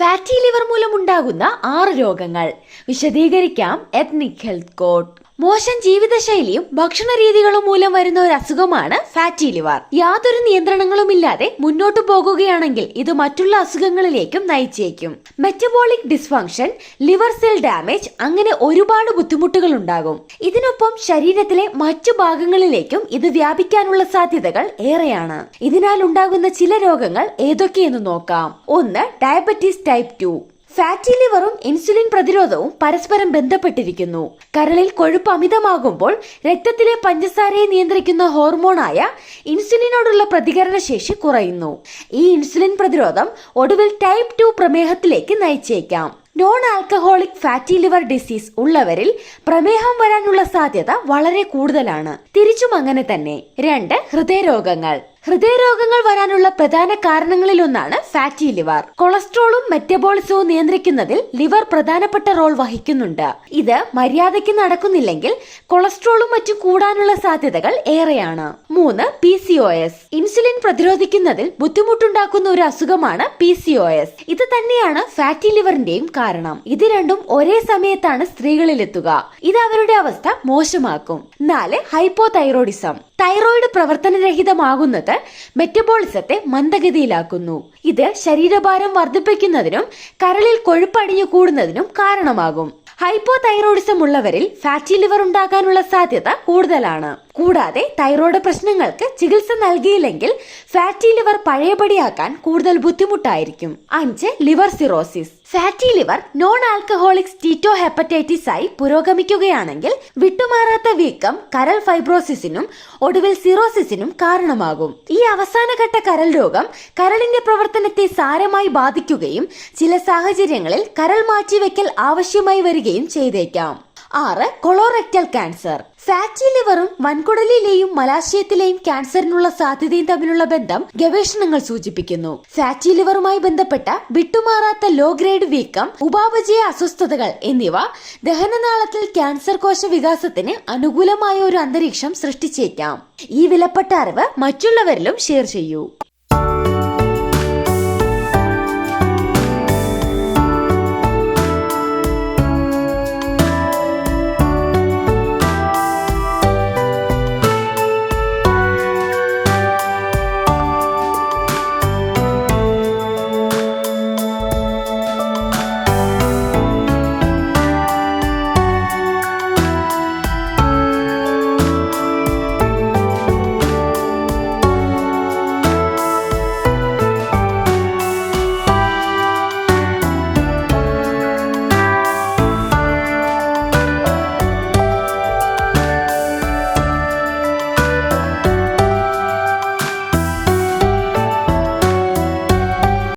Fatty liver മൂലമുണ്ടാകുന്ന ആറ് രോഗങ്ങൾ. വിശദീകരിക്കാം എത്നിക് ഹെൽത്ത് കോഡ് മോശം ജീവിതശൈലിയും ഭക്ഷണ രീതികളും മൂലം വരുന്ന ഒരു അസുഖമാണ് ഫാറ്റി ലിവർ. യാതൊരു നിയന്ത്രണങ്ങളുമില്ലാതെ മുന്നോട്ടു പോകുകയാണെങ്കിൽ ഇത് മറ്റുള്ള അസുഖങ്ങളിലേക്കും നയിച്ചേക്കും. Metabolic dysfunction liver cell damage അങ്ങനെ ഒരുപാട് ബുദ്ധിമുട്ടുകൾ ഉണ്ടാകും ഇതിനൊപ്പം ശരീരത്തിലെ മറ്റു ഭാഗങ്ങളിലേക്കും ഇത് വ്യാപിക്കാനുള്ള സാധ്യതകൾ ഏറെയാണ്. ഇതിനാൽ ഉണ്ടാകുന്ന ചില രോഗങ്ങൾ ഏതൊക്കെയെന്ന് നോക്കാം. ഒന്ന് ഡയബറ്റീസ് ടൈപ്പ് ടു ഫാറ്റി ലിവറും ഇൻസുലിൻ പ്രതിരോധവും പരസ്പരം ബന്ധപ്പെട്ടിരിക്കുന്നു. കരളിൽ കൊഴുപ്പ് അമിതമാകുമ്പോൾ രക്തത്തിലെ പഞ്ചസാരയെ നിയന്ത്രിക്കുന്ന ഹോർമോണായ ഇൻസുലിനോടുള്ള പ്രതികരണ ശേഷി കുറയുന്നു. ഈ ഇൻസുലിൻ പ്രതിരോധം ഒടുവിൽ ടൈപ്പ് ടു പ്രമേഹത്തിലേക്ക് നയിച്ചേക്കാം. Non alcoholic fatty liver disease ഉള്ളവരിൽ പ്രമേഹം വരാനുള്ള സാധ്യത വളരെ കൂടുതലാണ്. തിരിച്ചും അങ്ങനെ തന്നെ. രണ്ട് ഹൃദയരോഗങ്ങൾ. ഹൃദയരോഗങ്ങൾ വരാനുള്ള പ്രധാന കാരണങ്ങളിൽ ഒന്നാണ് ഫാറ്റി ലിവർ. കൊളസ്ട്രോളും മെറ്റബോളിസവും നിയന്ത്രിക്കുന്നതിൽ ലിവർ പ്രധാനപ്പെട്ട റോൾ വഹിക്കുന്നുണ്ട്. ഇത് മര്യാദയ്ക്ക് നടക്കുന്നില്ലെങ്കിൽ കൊളസ്ട്രോളും മറ്റും കൂടാനുള്ള സാധ്യതകൾ ഏറെയാണ്. മൂന്ന് P C O S. Insulin പ്രതിരോധിക്കുന്നതിൽ ബുദ്ധിമുട്ടുണ്ടാക്കുന്ന ഒരു അസുഖമാണ് പി സി ഒ എസ്. ഇത് തന്നെയാണ് ഫാറ്റി ലിവറിന്റെയും കാരണം. ഇത് രണ്ടും ഒരേ സമയത്താണ് സ്ത്രീകളിലെത്തുക. ഇത് അവരുടെ അവസ്ഥ മോശമാക്കും. നാല് ഹൈപ്പോ തൈറോയിഡിസം തൈറോയിഡ് പ്രവർത്തനരഹിതമാകുന്നത് മെറ്റബോളിസത്തെ മന്ദഗതിയിലാക്കുന്നു. ഇത് ശരീരഭാരം വർദ്ധിപ്പിക്കുന്നതിനും കരളിൽ കൊഴുപ്പടിഞ്ഞു കൂടുന്നതിനും കാരണമാകും. ഹൈപ്പോ തൈറോയിഡിസം ഉള്ളവരിൽ ഫാറ്റി ലിവർ ഉണ്ടാകാനുള്ള സാധ്യത കൂടുതലാണ്. കൂടാതെ തൈറോയ്ഡ് പ്രശ്നങ്ങൾക്ക് ചികിത്സ നൽകിയില്ലെങ്കിൽ ഫാറ്റി ലിവർ പഴയപടിയാക്കാൻ കൂടുതൽ ബുദ്ധിമുട്ടായിരിക്കും. അഞ്ച് liver cirrhosis. Fatty liver non alcoholic steatohepatitis ആയി പുരോഗമിക്കുകയാണെങ്കിൽ വിട്ടുമാറാത്ത വീക്കം കരൾ ഫൈബ്രോസിസിനും ഒടുവിൽ സിറോസിസിനും കാരണമാകും. ഈ അവസാനഘട്ട കരൾ രോഗം കരളിന്റെ പ്രവർത്തനത്തെ സാരമായി ബാധിക്കുകയും ചില സാഹചര്യങ്ങളിൽ കരൾ മാറ്റിവെക്കൽ ആവശ്യമായി വരികയും ചെയ്തേക്കാം. ആറ് കൊളോറെക്ടൽ ക്യാൻസർ. ഫാറ്റി ലിവറും വൻകുടലിലെയും മലാശയത്തിലെയും ക്യാൻസറിനുള്ള സാധ്യതയും തമ്മിലുള്ള ബന്ധം ഗവേഷണങ്ങൾ സൂചിപ്പിക്കുന്നു. ഫാറ്റി ലിവറുമായി ബന്ധപ്പെട്ട വിട്ടുമാറാത്ത ലോ ഗ്രേഡ് വീക്കം ഉപാപചയ അസ്വസ്ഥതകൾ എന്നിവ ദഹനനാളത്തിൽ ക്യാൻസർ കോശ വികാസത്തിന് അനുകൂലമായ ഒരു അന്തരീക്ഷം സൃഷ്ടിച്ചേക്കാം. ഈ വിലപ്പെട്ട അറിവ് മറ്റുള്ളവരിലും ഷെയർ ചെയ്യൂ.